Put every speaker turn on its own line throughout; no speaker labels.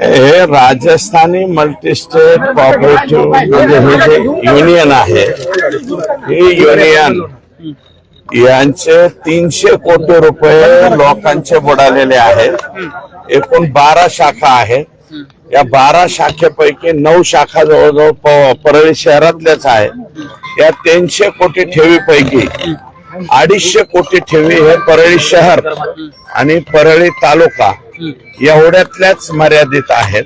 हे Rajasthani multi-state cooperative म्हणजे हे जे युनियन आहे हे युनियन यांचे तीनशे कोटी रुपये लोकांचे बुडालेले आहेत. एकूण बारा शाखा आहेत. या बारा शाखेपैकी नऊ शाखा जवळजवळ परळी शहरातल्याच आहेत. या तीनशे कोटी ठेवीपैकी अडीचशे कोटी ठेवी हे परळी शहर आणि परळी तालुका. एवढ्यातल्याच मर्यादित आहेत.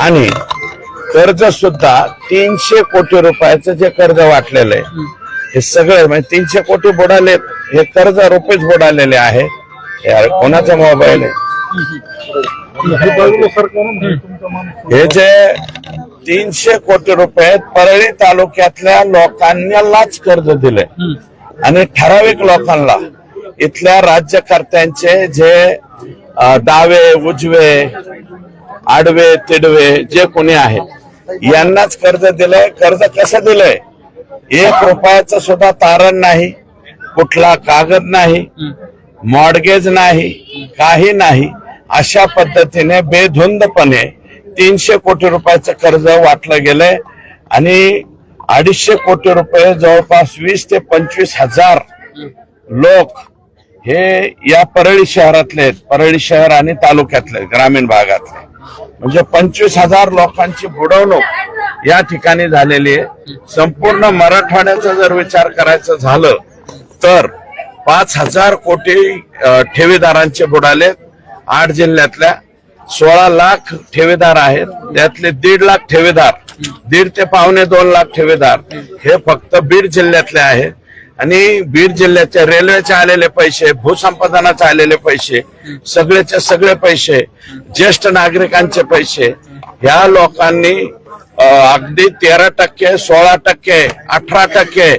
आणि कर्ज सुद्धा तीनशे कोटी रुपयाचं जे कर्ज वाटलेलं आहे हे सगळे म्हणजे तीनशे कोटी बुडाले हे कर्ज रुपयेच बुडालेले आहे. यार कोणाचा मोबाईल आहे? हे जे तीनशे कोटी रुपये परळी तालुक्यातल्या लोकांनाच कर्ज दिले आणि ठराविक लोकांना इथल्या राज्यकर्त्यांचे जे डावे उजवे आडवे तिडवे जे कोणी आहेत यांनाच कर्ज दिलंय. कर्ज कसं दिलंय? एक रुपयाचं सुद्धा तारण नाही कुठला कागद नाही मॉडगेज नाही काही नाही. अशा पद्धतीने बेधुंदपणे तीनशे कोटी रुपयाचं कर्ज वाटलं गेलंय आणि अडीचशे कोटी रुपये जवळपास वीस ते पंचवीस हजार लोक हे या परळी शहरातले आहेत. परळी शहर आणि तालुक्यातले ग्रामीण भागातले म्हणजे पंचवीस हजार लोकांची बुडवणूक या ठिकाणी झालेली आहे. संपूर्ण मराठवाड्याचा जर विचार करायचं झालं तर पाच हजार कोटी ठेवीदारांचे बुडाले आठ जिल्ह्यातल्या सोळा लाख ठेवीदार आहेत. त्यातले दीड लाख ठेवीदार दीड ते पावणे दोन लाख ठेवीदार हे फक्त बीड जिल्ह्यातले आहेत. आणि बीड जिल्ह्याचे रेल्वेचे आलेले पैसे भूसंपादनाचे आलेले पैसे सगळेचे सगळे पैसे ज्येष्ठ नागरिकांचे पैसे ह्या लोकांनी अगदी तेरा टक्के सोळा टक्के अठरा टक्के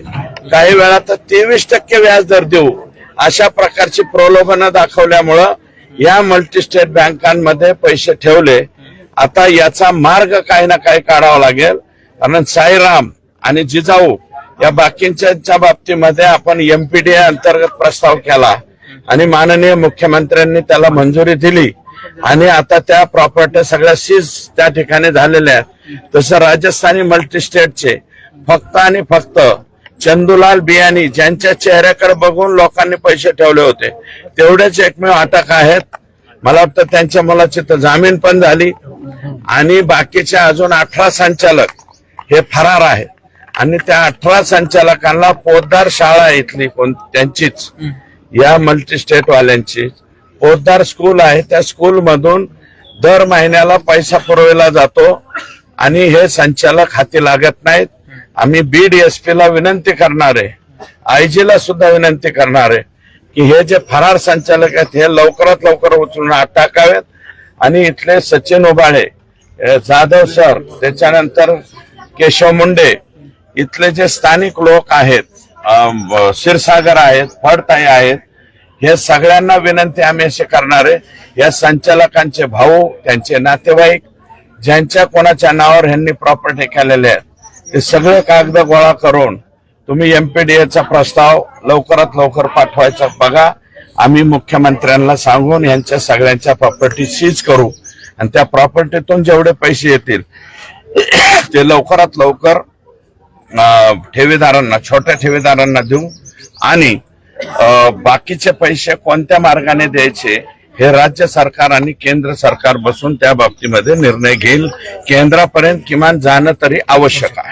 काही वेळा तर तेवीस टक्के व्याज दर देऊ अशा प्रकारची प्रलोभनं दाखवल्यामुळं या मल्टीस्टेट बँकांमध्ये पैसे ठेवले. आता याचा मार्ग काही ना काही काढावा लागेल. कारण साईराम आणि जिजाऊ या बाकींच्या बाबतीमध्ये आपण एमपीडीए अंतर्गत प्रस्ताव केला आणि माननीय मुख्यमंत्र्यांनी त्याला मंजुरी दिली. आणि आता त्या प्रॉपर्टी सगळ्या सीज त्या ठिकाणी झालेल्या आहेत. तसं राजस्थानी मल्टीस्टेटचे फक्त आणि फक्त चंदूलाल बियानी ज्यांच्या चेहऱ्याकडे बघून लोकांनी पैसे ठेवले होते तेवढेच एकमेव अटक आहेत. मला वाटतं त्यांच्या मुलाची तर जामीन पण झाली. आणि बाकीचे अजून अठरा संचालक हे फरार आहेत. आणि त्या अठरा संचालकांना पोद्दार शाळा इथली कोण त्यांचीच. या मल्टीस्टेट वाल्यांची पोद्दार स्कूल आहे त्या स्कूल मधून दर महिन्याला पैसा पुरवला जातो आणि हे संचालक हाती लागत नाहीत. आम्ही बीड एसपी ला विनंती करणार आहे. आयजी ला सुद्धा विनंती करणार आहे की हे जे फरार संचालक आहेत हे लवकरात लवकर उचलून आत टाकावेत. आणि इथले सचिन उबाळे जाधव सर त्याच्यानंतर केशव मुंडे इथले जे स्थानिक लोक आहेत अम, क्षीरसागर आहेत फडताई आहेत हे सगळ्यांना विनंती आम्ही अशी करणार आहे. या संचालकांचे भाऊ त्यांचे नातेवाईक ज्यांच्या कोणाच्या नावावर ह्यांनी प्रॉपर्टी केलेल्या आहेत ते सगळे कागद गोळा करून तुम्ही एमपीडीएचा प्रस्ताव लवकरात लवकर पाठवायचा बघा. आम्ही मुख्यमंत्र्यांना सांगून यांच्या सगळ्यांच्या प्रॉपर्टी सीज करू. आणि त्या प्रॉपर्टीतून जेवढे पैसे येतील ते लवकरात लवकर ठेवीदारांना छोट्या ठेवीदारांना देऊ. आणि बाकीचे पैसे कोणत्या मार्गाने द्यायचे हे राज्य सरकार आणि केंद्र सरकार बसून त्या बाबतीमध्ये निर्णय घेईल. केंद्रापर्यंत किमान जाणं तरी आवश्यक आहे.